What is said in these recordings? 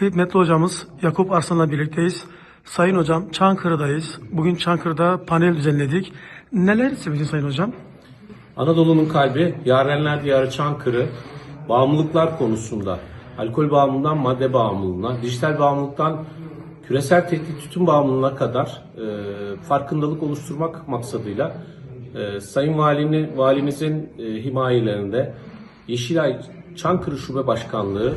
Kıymetli hocamız Yakup Arslan'la birlikteyiz. Sayın hocam Çankırı'dayız. Bugün Çankırı'da panel düzenledik. Neler söyleyeceksiniz Sayın hocam? Anadolu'nun kalbi, Yarenler Diyarı Çankırı, bağımlılıklar konusunda, alkol bağımlılığından madde bağımlılığına, dijital bağımlılıktan küresel tehdit tütün bağımlılığına kadar e, farkındalık oluşturmak maksadıyla e, Sayın Valini, Valimizin e, himayelerinde Yeşilay Çankırı Şube Başkanlığı,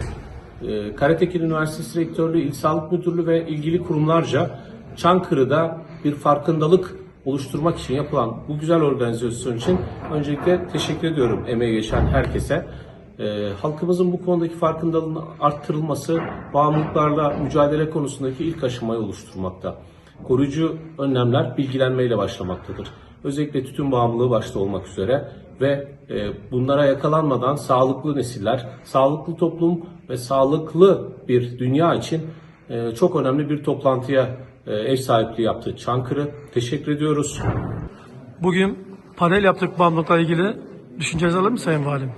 Karatekin Üniversitesi Rektörlüğü, İl Sağlık Müdürlüğü ve ilgili kurumlarca Çankırı'da bir farkındalık oluşturmak için yapılan bu güzel organizasyon için öncelikle teşekkür ediyorum emeği geçen herkese. Ee, halkımızın bu konudaki farkındalığının arttırılması bağımlılıklarla mücadele konusundaki ilk aşamayı oluşturmakta. Koruyucu önlemler bilgilenmeyle başlamaktadır. Özellikle tütün bağımlılığı başta olmak üzere ve e, bunlara yakalanmadan sağlıklı nesiller, sağlıklı toplum ve sağlıklı bir dünya için e, çok önemli bir toplantıya e, ev sahipliği yaptı Çankırı. Teşekkür ediyoruz. Bugün panel yaptık bağımlılıkla ilgili. Düşüncenizi alır mı Sayın Valim?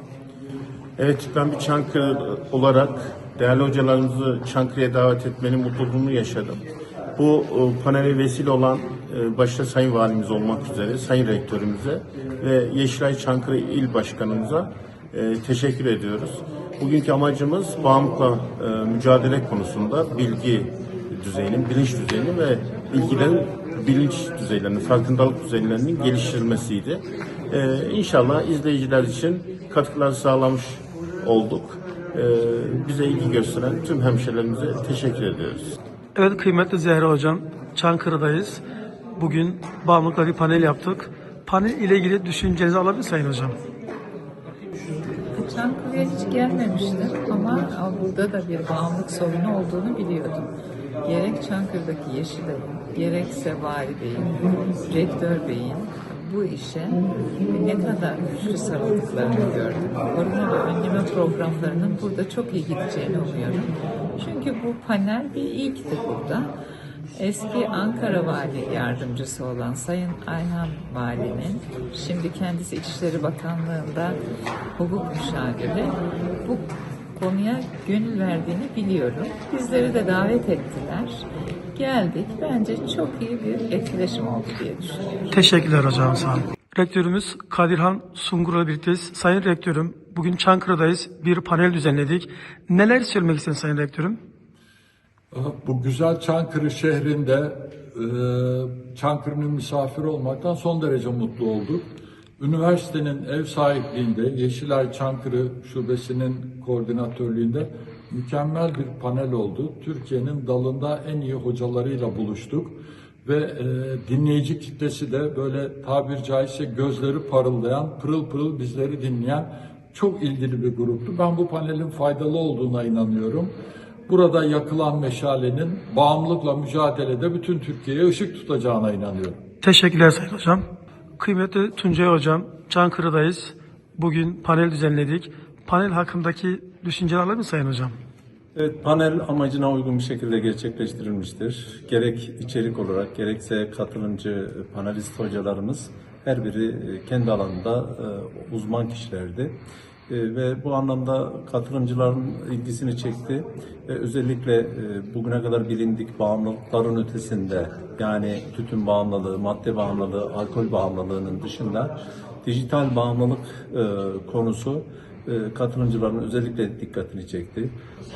Evet, ben bir Çankırı olarak değerli hocalarımızı Çankırı'ya davet etmenin mutluluğunu yaşadım. Bu e, panele vesile olan e, başta Sayın Valimiz olmak üzere, Sayın Rektörümüze ve Yeşilay Çankırı İl Başkanımıza e, teşekkür ediyoruz. Bugünkü amacımız bağımlılıkla mücadele konusunda bilgi düzeyinin, bilinç düzeyinin ve bilgilerin bilinç düzeylerinin, farkındalık düzeylerinin geliştirilmesiydi. Ee, inşallah izleyiciler için katkılar sağlamış olduk. Ee, bize ilgi gösteren tüm hemşehrilerimize teşekkür ediyoruz. Evet kıymetli Zehra hocam Çankırı'dayız. Bugün bağımlılıkla bir panel yaptık. Panel ile ilgili düşüncenizi alabilir Sayın hocam? Çankırı'ya hiç gelmemiştim ama burada da bir bağımlılık sorunu olduğunu biliyordum. Gerek Çankırı'daki Yeşilay'ın, gerekse Vali Bey'in, Rektör Bey'in bu işe ne kadar güçlü sarıldıklarını gördüm. Koruma ve önleme programlarının burada çok iyi gideceğini umuyorum. Çünkü bu panel bir ilkti burada. Eski Ankara Vali Yardımcısı olan Sayın Ayhan Vali'nin, şimdi kendisi İçişleri Bakanlığı'nda hukuk müşaviri, bu konuya gönül verdiğini biliyorum. Bizleri de davet ettiler. Geldik. Bence çok iyi bir etkileşim oldu diye düşünüyorum. Teşekkürler hocam sağ olun. Rektörümüz Kadirhan Sungur'la birlikteyiz. Sayın Rektörüm bugün Çankırı'dayız. Bir panel düzenledik. Neler söylemek istersiniz Sayın Rektörüm? Bu güzel Çankırı şehrinde e, Çankırı'nın misafiri olmaktan son derece mutlu olduk. Üniversitenin ev sahipliğinde Yeşilay Çankırı Şubesi'nin koordinatörlüğünde mükemmel bir panel oldu. Türkiye'nin dalında en iyi hocalarıyla buluştuk ve e, dinleyici kitlesi de böyle tabir caizse gözleri parıldayan, pırıl pırıl bizleri dinleyen çok ilgili bir gruptu. Ben bu panelin faydalı olduğuna inanıyorum. Burada yakılan meşalenin bağımlılıkla mücadelede bütün Türkiye'ye ışık tutacağına inanıyorum. Teşekkürler Sayın Hocam. Kıymetli Tuncay Hocam, Çankırı'dayız. Bugün panel düzenledik. Panel hakkındaki düşünceler alır mı Sayın Hocam? Evet, panel amacına uygun bir şekilde gerçekleştirilmiştir. Gerek içerik olarak gerekse katılımcı panelist hocalarımız her biri e, kendi alanında e, uzman kişilerdi. E, Ve bu anlamda katılımcıların ilgisini çekti. Ve özellikle e, bugüne kadar bilindik bağımlılıkların ötesinde yani tütün bağımlılığı, madde bağımlılığı, alkol bağımlılığının dışında dijital bağımlılık e, konusu katılımcıların özellikle dikkatini çekti.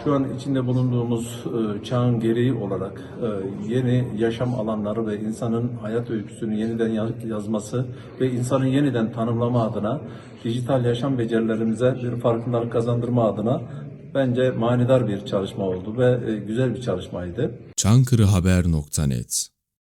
Şu an içinde bulunduğumuz e, çağın gereği olarak e, yeni yaşam alanları ve insanın hayat öyküsünü yeniden ya- yazması ve insanı yeniden tanımlama adına dijital yaşam becerilerimize bir farkındalık kazandırma adına bence manidar bir çalışma oldu ve e, güzel bir çalışmaydı. çankırıhaber.net